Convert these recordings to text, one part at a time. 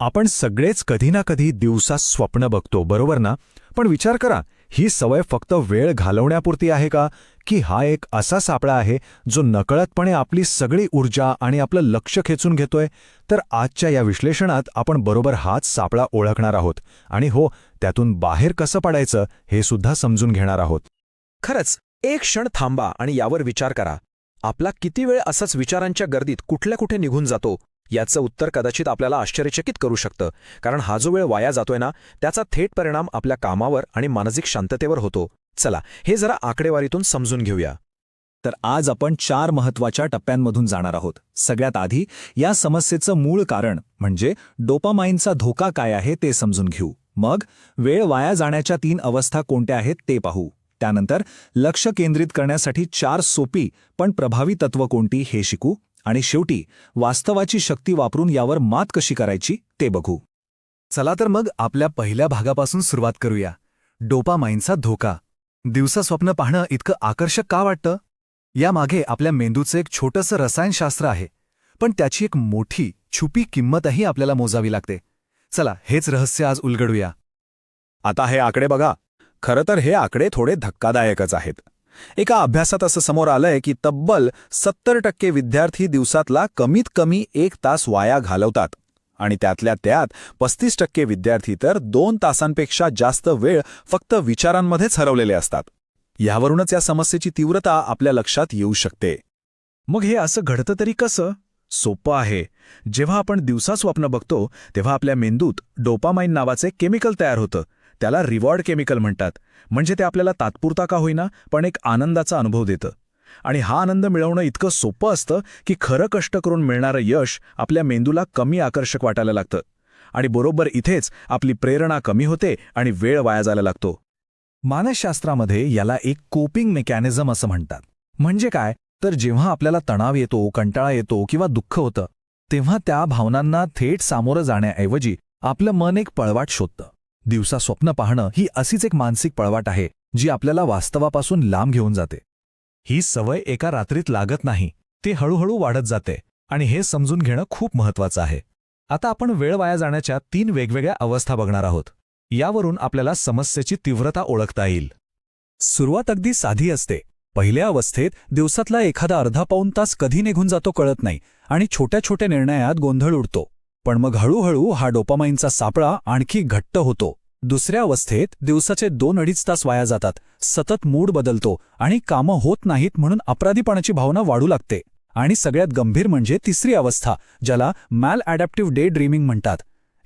आपण सगळेच कधी ना कधी दिवसा स्वप्न बघतो बरोबर ना? पण विचार करा ही सवय फक्त वेळ घालवण्यापुरती आहे का? की हा एक असा सापळा आहे जो नकळतपणे आपली सगळी ऊर्जा आणि आपलं लक्ष खेचून घेतोय? तर आजच्या या विश्लेषणात आपण बरोबर हाच सापळा ओळखणार आहोत. आणि हो त्यातून बाहेर कसं पडायचं हे सुद्धा समजून घेणार आहोत. खरंच एक क्षण थांबा आणि यावर विचार करा. आपला किती वेळ असाच विचारांच्या गर्दीत कुठल्या कुठे निघून जातो? याचं उत्तर कदाचित आपल्याला आश्चर्यचकित करू शकतं. कारण हा जो वेळ वाया जातोय ना त्याचा थेट परिणाम आपल्या कामावर आणि मानसिक शांततेवर होतो. चला हे जरा आकडेवारीतून समजून घेऊया. तर आज आपण चार महत्त्वाच्या टप्प्यांमधून जाणार आहोत. सगळ्यात आधी या समस्येचं मूळ कारण म्हणजे डोपामाइनचा धोका काय आहे ते समजून घेऊ. मग वेळ वाया जाण्याच्या तीन अवस्था कोणत्या आहेत ते पाहू. त्यानंतर लक्ष केंद्रित करण्यासाठी चार सोपी पण प्रभावी तत्व कोणती हे शिकू. आणि शेवटी वास्तवाची शक्ती वापरून यावर मात कशी करायची ते बघू. चला तर मग आपल्या पहिल्या भागापासून सुरुवात करूया. डोपामाइनचा धोका. दिवसा स्वप्न पाहणं इतकं आकर्षक का वाटतं? यामागे आपल्या मेंदूचं एक छोटंसं रसायनशास्त्र आहे पण त्याची एक मोठी छुपी किंमतही आपल्याला मोजावी लागते. चला हेच रहस्य आज उलगडूया. आता हे आकडे बघा. खरं तर हे आकडे थोडे धक्कादायकच आहेत. एका अभ्यासात असं समोर आलंय की तब्बल सत्तर टक्के विद्यार्थी दिवसातला कमीत कमी एक तास वाया घालवतात. आणि त्यातल्या त्यात पस्तीस टक्के विद्यार्थी तर दोन तासांपेक्षा जास्त वेळ फक्त विचारांमध्येच हरवलेले असतात. यावरूनच या समस्येची तीव्रता आपल्या लक्षात येऊ शकते. मग हे असं घडतं तरी कसं? सोपं आहे. जेव्हा आपण दिवसा स्वप्न बघतो तेव्हा आपल्या मेंदूत डोपामाइन नावाचे केमिकल तयार होतं. त्याला रिवॉर्ड केमिकल म्हणतात. म्हणजे ते आपल्याला तात्पुरता का होईना पण एक आनंदाचा अनुभव देतं. आणि हा आनंद मिळवणं इतकं सोपं असतं की खरं कष्ट करून मिळणारं यश आपल्या मेंदूला कमी आकर्षक वाटायला लागतं. आणि बरोबर इथेच आपली प्रेरणा कमी होते आणि वेळ वाया जायला लागतो. मानसशास्त्रामध्ये याला एक कोपिंग मेकॅनिझम असं म्हणतात. म्हणजे काय? तर जेव्हा आपल्याला तणाव येतो कंटाळा येतो किंवा दुःख होतं तेव्हा त्या भावनांना थेट सामोरं जाण्याऐवजी आपलं मन एक पळवाट शोधतं. दिवसा स्वप्न पाहणं ही अशीच एक मानसिक पळवाट आहे जी आपल्याला वास्तवापासून लांब घेऊन जाते. ही सवय एका रात्रीत लागत नाही ती हळूहळू वाढत जाते आणि हे समजून घेणं खूप महत्वाचं आहे. आता आपण वेळ वाया जाण्याच्या तीन वेगवेगळ्या अवस्था बघणार आहोत. यावरून आपल्याला समस्येची तीव्रता ओळखता येईल. सुरुवात अगदी साधी असते. पहिल्या अवस्थेत दिवसातला एखादा अर्धा पाऊन तास कधी निघून जातो कळत नाही आणि छोट्या छोट्या निर्णयात गोंधळ उडतो. पण मग हळूहळू हा डोपामाइनचा सापळा आणखी घट्ट होतो. दुसऱ्या अवस्थेत दिवसाचे दोन अडीच तास वाया जातात. सतत मूड बदलतो आणि कामं होत नाहीत म्हणून अपराधीपणाची भावना वाढू लागते. आणि सगळ्यात गंभीर म्हणजे तिसरी अवस्था ज्याला मॅल ॲडॅप्टिव्ह डे ड्रीमिंग म्हणतात.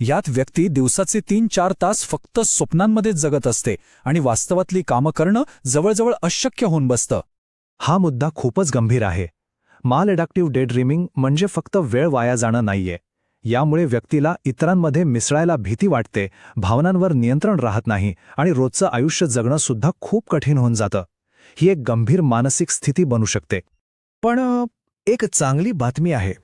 यात व्यक्ती दिवसाचे तीन चार तास फक्त स्वप्नांमध्येच जगत असते आणि वास्तवातली कामं करणं जवळजवळ अशक्य होऊन बसतं. हा मुद्दा खूपच गंभीर आहे. माल अडॅप्टिव्ह डे ड्रीमिंग म्हणजे फक्त वेळ वाया जाणं नाहीये. यामुळे व्यक्तीला इतरांमध्ये मिसळायला भीती वाटते भावनांवर नियंत्रण राहत नाही आणि रोजचं आयुष्य जगणं सुद्धा खूप कठीण होऊन जातं. ही एक गंभीर मानसिक स्थिती बनू शकते. पण एक चांगली बातमी आहे.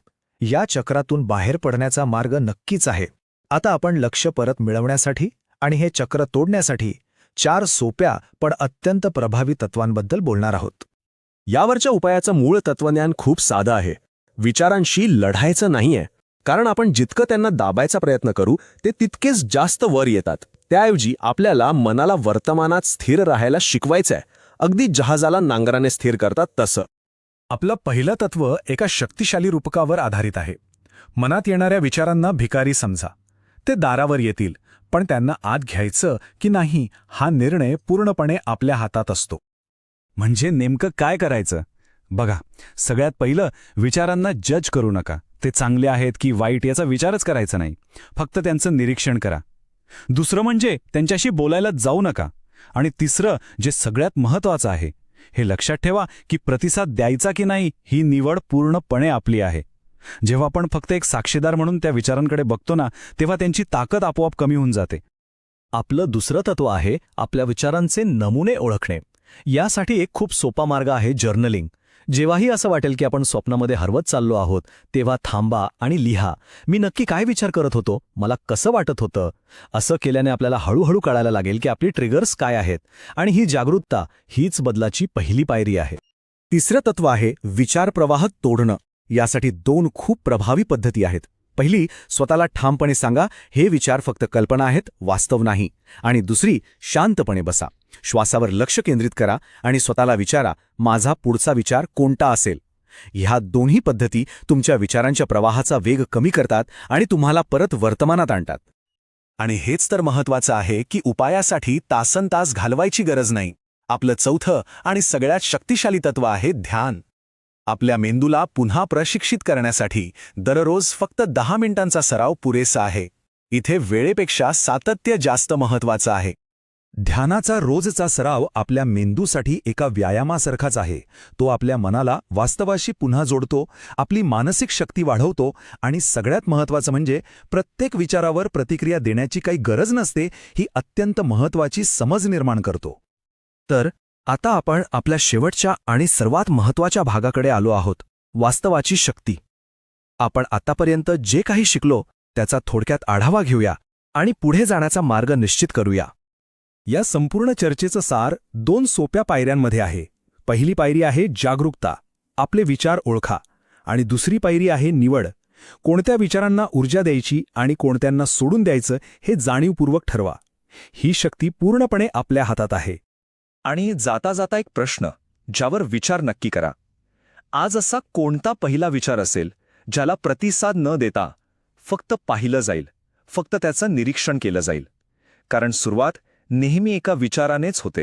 या चक्रातून बाहेर पडण्याचा मार्ग नक्कीच आहे. आता आपण लक्ष परत मिळवण्यासाठी आणि हे चक्र तोडण्यासाठी चार सोप्या पण अत्यंत प्रभावी तत्वांबद्दल बोलणार आहोत. यावरच्या उपायाचं मूळ तत्वज्ञान खूप साधं आहे. विचारांशी लढायचं नाहीये. कारण आपण जितकं त्यांना दाबायचा प्रयत्न करू ते तितकेच जास्त वर येतात. त्याऐवजी आपल्याला मनाला वर्तमानात स्थिर राहायला शिकवायचंय. अगदी जहाजाला नांगराने स्थिर करतात तसं. आपलं पहिलं तत्व एका शक्तिशाली रूपकावर आधारित आहे. मनात येणाऱ्या विचारांना भिकारी समजा. ते दारावर येतील पण त्यांना आत घ्यायचं की नाही हा निर्णय पूर्णपणे आपल्या हातात असतो. म्हणजे नेमकं काय करायचं? बघा सगळ्यात पहिलं विचारांना जज करू नका. ते चांगले आहेत की वाईट याचा विचारच करायचा नाही. फक्त त्यांचं निरीक्षण करा. दुसरं म्हणजे त्यांच्याशी बोलायला जाऊ नका. आणि तिसरं जे सगळ्यात महत्वाचं आहे हे लक्षात ठेवा की प्रतिसाद द्यायचा की नाही ही निवड पूर्णपणे आपली आहे. जेव्हा आपण फक्त एक साक्षीदार म्हणून त्या विचारांकडे बघतो ना तेव्हा त्यांची ताकद आपोआप कमी होऊन जाते. आपलं दुसरं तत्व आहे आपल्या विचारांचे नमुने ओळखणे. यासाठी एक खूप सोपा मार्ग आहे जर्नलिंग. जेव्हाही असं वाटेल की आपण स्वप्नामध्ये हरवत चाललो आहोत तेव्हा थांबा आणि लिहा. मी नक्की काय विचार करत होतो? मला कसं वाटत होतं? असं केल्याने आपल्याला हळूहळू कळायला लागेल की आपली ट्रिगर्स काय आहेत आणि ही जागरूकता हीच बदलाची पहिली पायरी आहे. तिसरं तत्व आहे विचारप्रवाह तोडणं. यासाठी दोन खूप प्रभावी पद्धती आहेत. पहिली स्वतःला ठामपणे सांगा हे विचार फक्त कल्पना आहेत वास्तव नाही. आणि दुसरी शांतपणे बसा. श्वासावर लक्ष केंद्रित करा आणि स्वतःला विचारा माझा पुढचा विचार कोणता असेल? ह्या दोन्ही पद्धती तुमच्या विचारांच्या प्रवाहाचा वेग कमी करतात आणि तुम्हाला परत वर्तमानात आणतात. आणि हेच तर महत्वाचं आहे की उपायासाठी तासनतास घालवायची गरज नाही. आपलं चौथं आणि सगळ्यात शक्तिशाली तत्व आहे ध्यान. आपल्या मेंदूला पुन्हा प्रशिक्षित करण्यासाठी दररोज फक्त दहा मिनिटांचा सराव पुरेसा आहे. इथे वेळेपेक्षा सातत्य जास्त महत्वाचं आहे. ध्यानाचा रोजचा सराव आपल्या मेंदूसाठी एका व्यायामासारखाच आहे. तो आपल्या मनाला वास्तवाशी पुन्हा जोडतो आपली मानसिक शक्ती वाढवतो आणि सगळ्यात महत्त्वाचं म्हणजे प्रत्येक विचारावर प्रतिक्रिया देण्याची काही गरज नसते ही अत्यंत महत्त्वाची समज निर्माण करतो. तर आता आपण आपल्या शेवटच्या आणि सर्वात महत्त्वाच्या भागाकडे आलो आहोत वास्तवाची शक्ती. आपण आतापर्यंत जे काही शिकलो त्याचा थोडक्यात आढावा घेऊया आणि पुढे जाण्याचा मार्ग निश्चित करूया. या संपूर्ण चर्चेचं सार दोन सोप्या पायऱ्यांमध्ये आहे. पहिली पायरी आहे जागरूकता आपले विचार ओळखा आणि दुसरी पायरी आहे निवड. कोणत्या विचारांना ऊर्जा द्यायची आणि कोणत्यांना सोडून द्यायचं हे जाणीवपूर्वक ठरवा. ही शक्ती पूर्णपणे आपल्या हातात आहे. आणि जाता जाता एक प्रश्न ज्यावर विचार नक्की करा. आज असा कोणता पहिला विचार असेल ज्याला प्रतिसाद न देता फक्त पाहिलं जाईल फक्त त्याचं निरीक्षण केलं जाईल? कारण सुरुवात नेहमी एका विचारानेच होते.